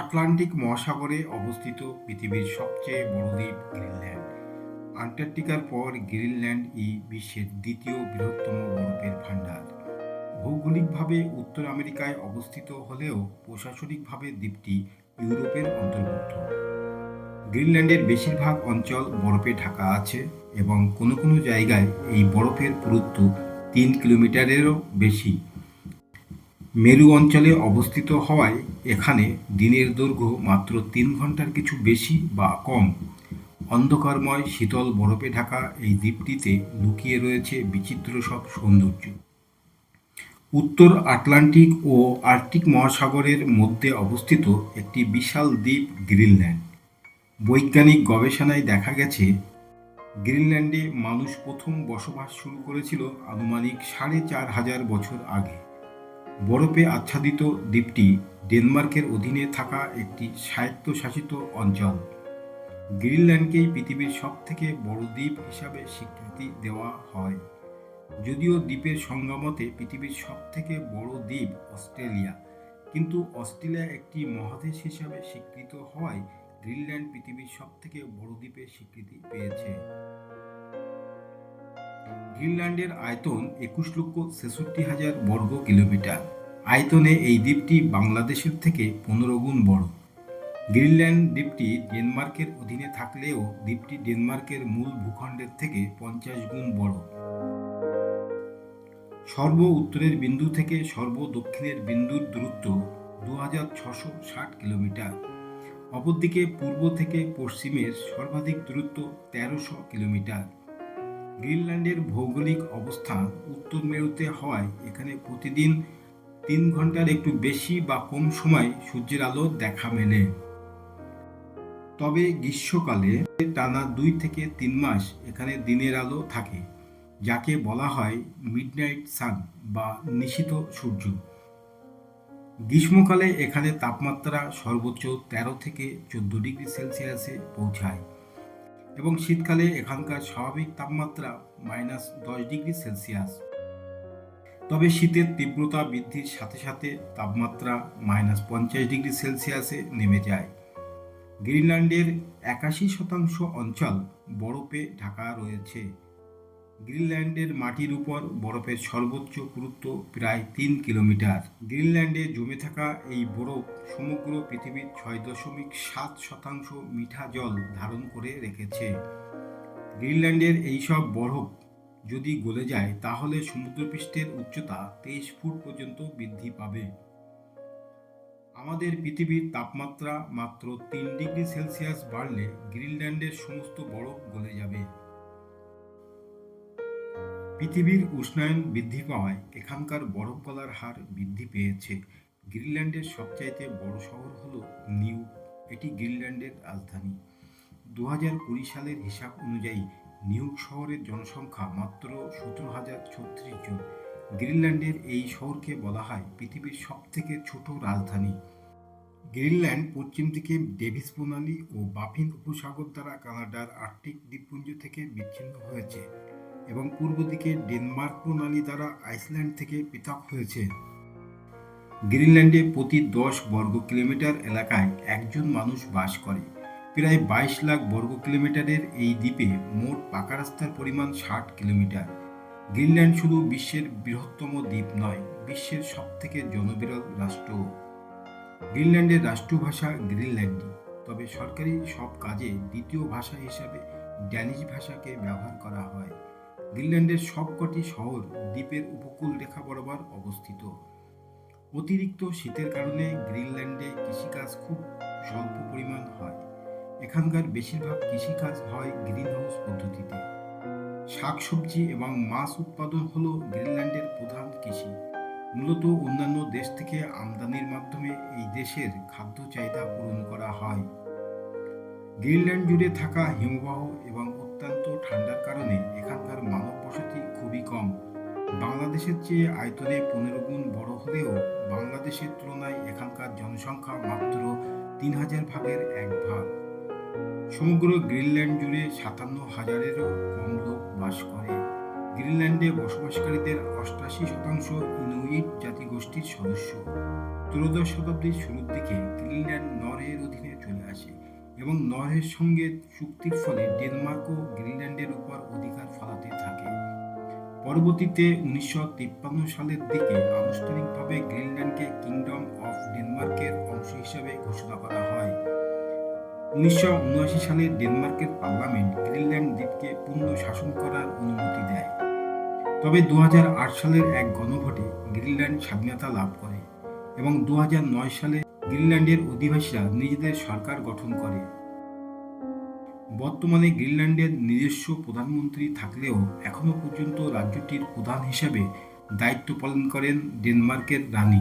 Atlantic মহাসাগরে অবস্থিত পৃথিবীর সবচেয়ে বড় দ্বীপ গ্রিনল্যান্ড। আন্টার্কটিকার পর গ্রিনল্যান্ড ই বিশ্বের দ্বিতীয় বৃহত্তম বরফের ভাণ্ডার। ভৌগোলিকভাবে উত্তর আমেরিকায় অবস্থিত হলেও প্রশাসনিকভাবে দ্বীপটি ইউরোপের অন্তর্ভুক্ত। গ্রিনল্যান্ডের বেশিরভাগ অঞ্চল বরফে ঢাকা আছে এবং কোনো কোনো জায়গায় এই বরফের পুরুত্ব তিন কিলোমিটারেরও বেশি। মেরু অঞ্চলে অবস্থিত হওয়ায় এখানে দিনের দৈর্ঘ্য মাত্র তিন ঘণ্টার কিছু বেশি বা কম। অন্ধকারময়, শীতল বরফে ঢাকা এই দ্বীপটিতে লুকিয়ে রয়েছে বিচিত্র সব সৌন্দর্য। উত্তর আটলান্টিক ও আর্কটিক মহাসাগরের মধ্যে অবস্থিত একটি বিশাল দ্বীপ গ্রিনল্যান্ড। বৈজ্ঞানিক গবেষণায় দেখা গেছে, গ্রিনল্যান্ডে মানুষ প্রথম বসবাস শুরু করেছিল আনুমানিক সাড়ে চার হাজার বছর আগে। বরফে আচ্ছাদিত দ্বীপটি ডেনমার্কের অধীনে থাকা একটি স্বায়ত্তশাসিত অঞ্চল। গ্রিনল্যান্ডকেই পৃথিবীর সবথেকে বড় দ্বীপ হিসাবে স্বীকৃতি দেওয়া হয়, যদিও দ্বীপের সংজ্ঞামতে পৃথিবীর সবথেকে বড় দ্বীপ অস্ট্রেলিয়া। কিন্তু অস্ট্রেলিয়া একটি মহাদেশ হিসাবে স্বীকৃত হওয়ায় গ্রিনল্যান্ড পৃথিবীর সবথেকে বড় দ্বীপের স্বীকৃতি পেয়েছে। গ্রিনল্যান্ডের আয়তন একুশ লক্ষ ছেষট্টি হাজার বর্গ কিলোমিটার। আয়তনে এই দ্বীপটি বাংলাদেশের থেকে পনেরো গুণ বড়। গ্রিনল্যান্ড দ্বীপটি ডেনমার্কের অধীনে থাকলেও দ্বীপটি ডেনমার্কের মূল ভূখণ্ডের থেকে পঞ্চাশ গুণ বড়। সর্ব উত্তরের বিন্দু থেকে সর্ব দক্ষিণের বিন্দুর দূরত্ব দু হাজার ছশো ষাট কিলোমিটার। অপরদিকে পূর্ব থেকে পশ্চিমের সর্বাধিক দূরত্ব তেরোশো কিলোমিটার। গ্রিনল্যান্ডের ভৌগোলিক অবস্থান উত্তর মেরুতে হওয়ায় এখানে প্রতিদিন তিন ঘণ্টার একটু বেশি বা কম সময় সূর্যের আলো দেখা মেলে। তবে গ্রীষ্মকালে টানা দুই থেকে তিন মাস এখানে দিনের আলো থাকে, যাকে বলা হয় মিডনাইট সান বা নিশীথ সূর্য। গ্রীষ্মকালে এখানে তাপমাত্রা সর্বোচ্চ তেরো থেকে চোদ্দ ডিগ্রি সেলসিয়াসে পৌঁছায়। এবং শীতকালে এখানকার স্বাভাবিক তাপমাত্রা মাইনাস দশ ডিগ্রি সেলসিয়াস। তবে শীতের তীব্রতা বৃদ্ধির সাথে সাথে তাপমাত্রা মাইনাস পঞ্চাশ ডিগ্রি সেলসিয়াসে নেমে যায়। গ্রিনল্যান্ডের একাশি শতাংশ অঞ্চল বরফে ঢাকা রয়েছে। গ্রিনল্যান্ডের মাটির উপর বরফের সর্বোচ্চ পুরুত্ব প্রায় তিন কিলোমিটার। গ্রিনল্যান্ডে জমে থাকা এই বরফ সমগ্র পৃথিবীর ছয় দশমিক সাত শতাংশ মিঠা জল ধারণ করে রেখেছে। গ্রিনল্যান্ডের এইসব বরফ যদি গলে যায়, তাহলে সমুদ্রপৃষ্ঠের উচ্চতা তেইশ ফুট পর্যন্ত বৃদ্ধি পাবে। আমাদের পৃথিবীর তাপমাত্রা মাত্র তিন ডিগ্রি সেলসিয়াস বাড়লে গ্রিনল্যান্ডের সমস্ত বরফ গলে যাবে। পৃথিবীর উষ্ণায়ন বৃদ্ধি পাওয়ায় এখানকার বরফ গলার হার বৃদ্ধি পেয়েছে। গ্রিনল্যান্ডের সবচাইতে বড় শহর হল নিউ, এটি গ্রিনল্যান্ডের রাজধানী। দু হাজার কুড়ি সালের হিসাব অনুযায়ী নিউ শহরের জনসংখ্যা মাত্র সতেরো হাজার ছত্রিশ জন। গ্রিনল্যান্ডের এই শহরকে বলা হয় পৃথিবীর সবথেকে ছোট রাজধানী। গ্রিনল্যান্ড পশ্চিম দিকে ডেভিস প্রণালী ও বাফিন উপসাগর দ্বারা কানাডার আর্কটিক দ্বীপপুঞ্জ থেকে বিচ্ছিন্ন হয়েছে। এবং পূর্ব দিকে ডেনমার্ক প্রণালী দ্বারা আইসল্যান্ড থেকে পৃথক হয়েছে। গ্রিনল্যান্ডে প্রতি দশ বর্গ কিলোমিটার এলাকায় একজন মানুষ বাস করে। প্রায় বাইশ লাখ বর্গ কিলোমিটারের এই দ্বীপে মোট পাকা রাস্তার পরিমাণ ষাট কিলোমিটার। গ্রিনল্যান্ড শুধু বিশ্বের বৃহত্তম দ্বীপ নয়, বিশ্বের সবথেকে জনবিরল রাষ্ট্র গ্রিনল্যান্ডের রাষ্ট্রীয় ভাষা গ্রিনল্যান্ডি, তবে সরকারি সব কাজে দ্বিতীয় ভাষা হিসাবে ড্যানিশ ভাষাকে ব্যবহার করা হয়। গ্রিনল্যান্ডের সবকটি শহর দ্বীপের উপকূল রেখা বরাবর অবস্থিত। অতিরিক্ত শীতের কারণে গ্রিনল্যান্ডে কৃষিকাজ খুব স্বল্প পরিমাণ হয়। এখানকার বেশিরভাগ কৃষিকাজ হয় গ্রিনহাউস পদ্ধতিতে। শাকসবজি এবং মাছ উৎপাদন হল গ্রিনল্যান্ডের প্রধান কৃষি। মূলত অন্যান্য দেশ থেকে আমদানির মাধ্যমে এই দেশের খাদ্য চাহিদা পূরণ করা হয়। গ্রিনল্যান্ড জুড়ে থাকা হিমবাহ এবং অত্যন্ত ঠান্ডার কারণে এখানকার মানব বসতি খুবই কম। বাংলাদেশের চেয়ে আয়তনে পনেরো গুণ বড় হলেও বাংলাদেশের তুলনায় এখানকার জনসংখ্যা মাত্র তিন হাজার ভাগের এক ভাগ। সমগ্র গ্রিনল্যান্ড জুড়ে সাতান্ন হাজারেরও কম লোক বাস করে। গ্রিনল্যান্ডে বসবাসকারীদের অষ্টাশি শতাংশ ইনুইট জাতিগোষ্ঠীর সদস্য। ত্রয়োদশ শতাব্দীর শুরুর দিকে গ্রিনল্যান্ড নরওয়ের অধীনে চলে আসে। এবং নরওয়ের সঙ্গে চুক্তির ফলে ডেনমার্কও গ্রিনল্যান্ডের উপর অধিকার ফলাতে থাকে। পরবর্তীতে উনিশশো তিপ্পান্ন সালের দিকে আনুষ্ঠানিকভাবে গ্রিনল্যান্ডকে কিংডম অফ ডেনমার্কের অংশ হিসেবে ঘোষণা করা হয়। উনিশশো উনআশি সালে ডেনমার্কের পার্লামেন্ট গ্রিনল্যান্ড দ্বীপকে পূর্ণ শাসন করার অনুমতি দেয়। তবে দু হাজার আট সালের এক গণভোটে গ্রিনল্যান্ড স্বাধীনতা লাভ করে এবং দু হাজার নয় সালে গ্রিনল্যান্ডের অধিবাসীরা নিজেদের সরকার গঠন করে। বর্তমানে গ্রিনল্যান্ডের নিজস্ব প্রধানমন্ত্রী থাকলেও এখনও পর্যন্ত রাজ্যটির প্রধান হিসেবে দায়িত্ব পালন করেন ডেনমার্কের রানী।